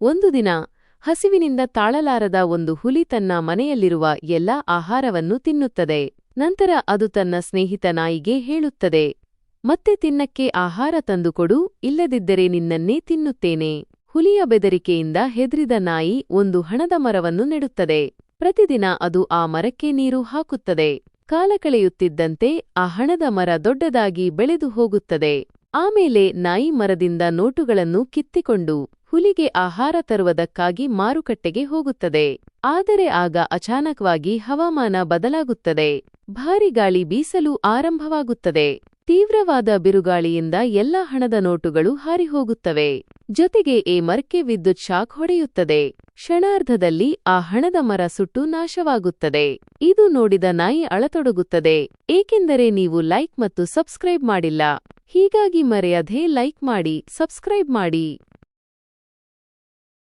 ಒಂದು ದಿನ ಹಸಿವಿನಿಂದ ತಾಳಲಾರದ ಒಂದು ಹುಲಿ ತನ್ನ ಮನೆಯಲ್ಲಿರುವ ಎಲ್ಲಾ ಆಹಾರವನ್ನು ತಿನ್ನುತ್ತದೆ. ನಂತರ ಅದು ತನ್ನ ಸ್ನೇಹಿತ ನಾಯಿಗೆ ಹೇಳುತ್ತದೆ, ಮತ್ತೆ ತಿನ್ನಕ್ಕೆ ಆಹಾರ ತಂದುಕೊಡು, ಇಲ್ಲದಿದ್ದರೆ ನಿನ್ನನ್ನೇ ತಿನ್ನುತ್ತೇನೆ. ಹುಲಿಯ ಬೆದರಿಕೆಯಿಂದ ಹೆದ್ರಿದ ನಾಯಿ ಒಂದು ಹಣದ ಮರವನ್ನು ನೆಡುತ್ತದೆ. ಪ್ರತಿದಿನ ಅದು ಆ ಮರಕ್ಕೆ ನೀರು ಹಾಕುತ್ತದೆ. ಕಾಲ ಕಳೆಯುತ್ತಿದ್ದಂತೆ ಆ ಹಣದ ಮರ ದೊಡ್ಡದಾಗಿ ಬೆಳೆದು ಹೋಗುತ್ತದೆ. ಆಮೇಲೆ ನಾಯಿ ಮರದಿಂದ ನೋಟುಗಳನ್ನು ಕಿತ್ತಿಕೊಂಡು ಹುಲಿಗೆ ಆಹಾರ ತರುವುದಕ್ಕಾಗಿ ಮಾರುಕಟ್ಟೆಗೆ ಹೋಗುತ್ತದೆ. ಆದರೆ ಆಗ ಅಚಾನಕವಾಗಿ ಹವಾಮಾನ ಬದಲಾಗುತ್ತದೆ. ಭಾರಿ ಗಾಳಿ ಬೀಸಲು ಆರಂಭವಾಗುತ್ತದೆ. ತೀವ್ರವಾದ ಬಿರುಗಾಳಿಯಿಂದ ಎಲ್ಲ ಹಣದ ನೋಟುಗಳು ಹಾರಿಹೋಗುತ್ತವೆ. ಜೊತೆಗೆ ಎ ಮರಕ್ಕೆ ವಿದ್ಯುತ್ ಶಾಕ್ ಹೊಡೆಯುತ್ತದೆ. ಕ್ಷಣಾರ್ಧದಲ್ಲಿ ಆ ಹಣದ ಮರ ಸುಟ್ಟು ನಾಶವಾಗುತ್ತದೆ. ಇದು ನೋಡಿದ ನಾಯಿ ಅಳತೊಡಗುತ್ತದೆ. ಏಕೆಂದರೆ ನೀವು ಲೈಕ್ ಮತ್ತು ಸಬ್ಸ್ಕ್ರೈಬ್ ಮಾಡಿಲ್ಲ. ಹೀಗಾಗಿ ಮರೆಯದೇ ಲೈಕ್ ಮಾಡಿ ಸಬ್ಸ್ಕ್ರೈಬ್ ಮಾಡಿ.